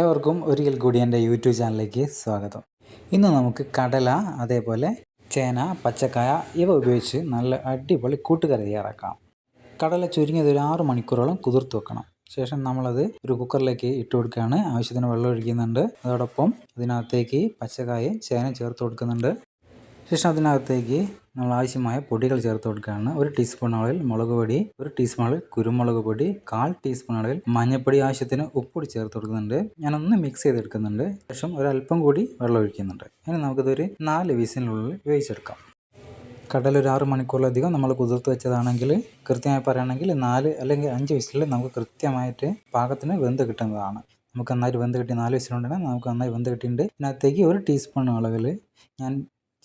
ഏവർക്കും ഒരിക്കൽ കൂടി എന്റെ യൂട്യൂബ് ചാനലിലേക്ക് സ്വാഗതം. ഇന്ന് നമുക്ക് കടല അതേപോലെ ചേന പച്ചക്കായ ഇവ ഉപയോഗിച്ച് നല്ല അടിപൊളി കൂട്ടുകറി തയ്യാറാക്കാം. കടല ചുരുങ്ങിയത് ഒരു ആറ് മണിക്കൂറോളം കുതിർത്ത് വെക്കണം. ശേഷം നമ്മളത് ഒരു കുക്കറിലേക്ക് ഇട്ട് കൊടുക്കുകയാണ്. ആവശ്യത്തിന് വെള്ളം ഒഴിക്കുന്നുണ്ട്. അതോടൊപ്പം അതിനകത്തേക്ക് പച്ചക്കായ ചേന ചേർത്ത് കൊടുക്കുന്നുണ്ട്. ശേഷം അതിനകത്തേക്ക് നമ്മൾ ആവശ്യമായ പൊടികൾ ചേർത്ത് കൊടുക്കുകയാണ്. ഒരു ടീസ്പൂൺ അളവിൽ മുളക് പൊടി ഒരു ടീസ്പൂൺ അളവിൽ കുരുമുളക് പൊടി കാൽ ടീസ്പൂൺ അളവിൽ മഞ്ഞൾപ്പൊടി ആവശ്യത്തിന് ഉപ്പൊടി ചേർത്ത് കൊടുക്കുന്നുണ്ട്. ഞാനൊന്ന് മിക്സ് ചെയ്തെടുക്കുന്നുണ്ട്. ശേഷം ഒരല്പം കൂടി വെള്ളം ഒഴിക്കുന്നുണ്ട്. ഇനി നമുക്കിതൊരു നാല് വീസിനുള്ളിൽ വേവിച്ചെടുക്കാം. കടൽ ഒരു ആറ് മണിക്കൂറിലധികം നമ്മൾ കുതിർത്ത് വെച്ചതാണെങ്കിൽ കൃത്യമായി പറയുകയാണെങ്കിൽ നാല് അല്ലെങ്കിൽ അഞ്ച് വിസിലിൽ നമുക്ക് കൃത്യമായിട്ട് പാകത്തിന് വെന്ത് കിട്ടുന്നതാണ്. നമുക്ക് നന്നായിട്ട് വെന്ത് കിട്ടി നാല് വിസിലുണ്ടെങ്കിൽ നമുക്ക് നന്നായി വെന്ത് കിട്ടിയിട്ടുണ്ട്. ഇതിനകത്തേക്ക് ഒരു ടീസ്പൂൺ അളവിൽ ഞാൻ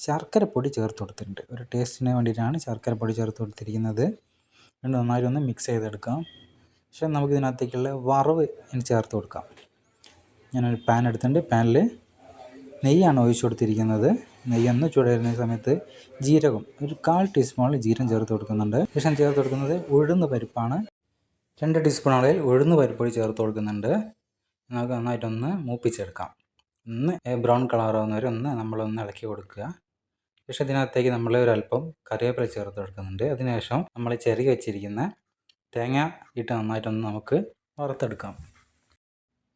ശർക്കര പൊടി ചേർത്ത് കൊടുത്തിട്ടുണ്ട്. ഒരു ടേസ്റ്റിന് വേണ്ടിയിട്ടാണ് ശർക്കര പൊടി ചേർത്ത് കൊടുത്തിരിക്കുന്നത്. രണ്ട് നന്നായിട്ട് ഒന്ന് മിക്സ് ചെയ്തെടുക്കാം. പക്ഷേ നമുക്ക് ഇതിനകത്തേക്കുള്ള വറവ് ഇനി ചേർത്ത് കൊടുക്കാം. ഞാനൊരു പാൻ എടുത്തിട്ടുണ്ട്. പാനിൽ നെയ്യാണ് ഒഴിച്ചു കൊടുത്തിരിക്കുന്നത്. നെയ്യൊന്ന് ചൂടായിരുന്ന സമയത്ത് ജീരകം ഒരു കാൽ ടീസ്പൂണിൽ ജീരകം ചേർത്ത് കൊടുക്കുന്നുണ്ട്. ശേഷം ചേർത്ത് കൊടുക്കുന്നത് ഉഴുന്ന് പരിപ്പാണ്. രണ്ട് ടീസ്പൂൺ അളവിൽ ഉഴുന്ന് പരിപ്പൊടി ചേർത്ത് കൊടുക്കുന്നുണ്ട്. നമുക്ക് നന്നായിട്ടൊന്ന് മൂപ്പിച്ചെടുക്കാം. ഒന്ന് ബ്രൗൺ കളറാവുന്ന വരെ ഒന്ന് നമ്മളൊന്ന് ഇളക്കി കൊടുക്കുക. ശേഷം ഇതിനകത്തേക്ക് നമ്മൾ ഒരല്പം കറിവേപ്പില ചേർത്ത് കൊടുക്കുന്നുണ്ട്. അതിനുശേഷം നമ്മൾ ചെറിയ വെച്ചിരിക്കുന്ന തേങ്ങ ഇട്ട് നന്നായിട്ടൊന്ന് നമുക്ക് വറുത്തെടുക്കാം.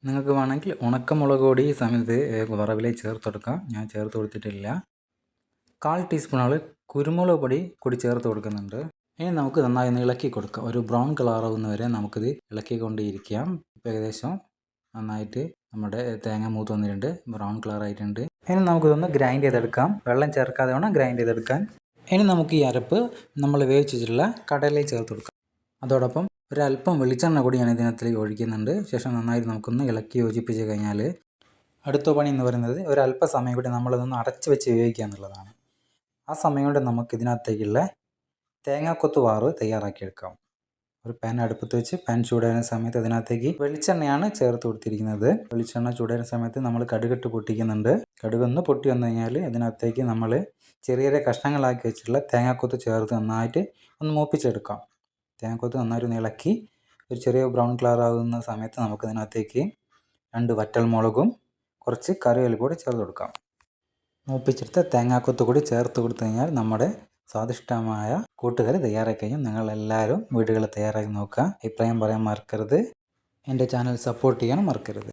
നിങ്ങൾക്ക് വേണമെങ്കിൽ ഉണക്കമുളക് പൊടി ഈ സമയത്ത് വറവിലേക്ക് ചേർത്ത് കൊടുക്കാം. ഞാൻ ചേർത്ത് കൊടുത്തിട്ടില്ല. കാൽ ടീസ്പൂൺ അളവ് കുരുമുളക് പൊടി കൂടി ചേർത്ത് കൊടുക്കുന്നുണ്ട്. ഇനി നമുക്ക് നന്നായി ഒന്ന് ഇളക്കി കൊടുക്കാം. ഒരു ബ്രൗൺ കളറാവുന്ന വരെ നമുക്കിത് ഇളക്കിക്കൊണ്ടേയിരിക്കാം ഇപ്പോൾ ഏകദേശം നന്നായിട്ട് നമ്മുടെ തേങ്ങ മൂത്ത് വന്നിട്ടുണ്ട്. ബ്രൗൺ കളർ ആയിട്ടുണ്ട്. ഇനി നമുക്കിതൊന്ന് ഗ്രൈൻഡ് ചെയ്തെടുക്കാം. വെള്ളം ചേർക്കാതെ വേണം ഗ്രൈൻഡ് ചെയ്തെടുക്കാൻ. ഇനി നമുക്ക് ഈ അരപ്പ് നമ്മൾ വേവിച്ചിട്ടുള്ള കടലയിൽ ചേർത്ത് കൊടുക്കാം. അതോടൊപ്പം ഒരല്പം വെളിച്ചെണ്ണ കൂടി ഞാൻ ഇതിനകത്തേക്ക് ഒഴിക്കുന്നുണ്ട്. ശേഷം നന്നായി നമുക്കൊന്ന് ഇളക്കി യോജിപ്പിച്ച് കഴിഞ്ഞാൽ അടുത്ത പണി എന്ന് പറയുന്നത് ഒരല്പ സമയം കൂടി നമ്മളതൊന്ന് അടച്ച് വെച്ച് ഉപയോഗിക്കുക എന്നുള്ളതാണ്. ആ സമയം കൊണ്ട് നമുക്ക് ഇതിനകത്തേക്കുള്ള തേങ്ങാക്കൊത്ത് വാറ് തയ്യാറാക്കിയെടുക്കാം. ഒരു പാൻ അടുപ്പത്ത് വെച്ച് പാൻ ചൂടാകുന്ന സമയത്ത് അതിനകത്തേക്ക് വെളിച്ചെണ്ണയാണ് ചേർത്ത് കൊടുത്തിരിക്കുന്നത്. വെളിച്ചെണ്ണ ചൂടാകുന്ന സമയത്ത് നമ്മൾ കടുകിട്ട് പൊട്ടിക്കുന്നുണ്ട്. കടുകൊന്ന് പൊട്ടി വന്നു കഴിഞ്ഞാൽ അതിനകത്തേക്ക് നമ്മൾ ചെറിയ ചെറിയ കഷ്ണങ്ങളാക്കി വെച്ചിട്ടുള്ള തേങ്ങാക്കൊത്ത് ചേർത്ത് നന്നായിട്ട് ഒന്ന് മൂപ്പിച്ചെടുക്കാം. തേങ്ങാക്കൊത്ത് നന്നായിട്ട് ഇളക്കി ഒരു ചെറിയ ബ്രൗൺ കളർ ആകുന്ന സമയത്ത് നമുക്ക് അതിനകത്തേക്ക് രണ്ട് വറ്റൽ മുളകും കുറച്ച് കറിവേപ്പില കൂടി ചേർത്ത് കൊടുക്കാം. മൂപ്പിച്ചെടുത്ത തേങ്ങാക്കൊത്ത് കൂടി ചേർത്ത് കൊടുത്തു കഴിഞ്ഞാൽ നമ്മുടെ സ്വാദിഷ്ടമായ കൂട്ടുകറി തയ്യാറാക്കി കഴിഞ്ഞു നിങ്ങളെല്ലാവരും വീടുകളിൽ തയ്യാറാക്കി നോക്കുക. അഭിപ്രായം പറയാൻ മറക്കരുത്. എന്റെ ചാനൽ സപ്പോർട്ട് ചെയ്യാൻ മറക്കരുത്.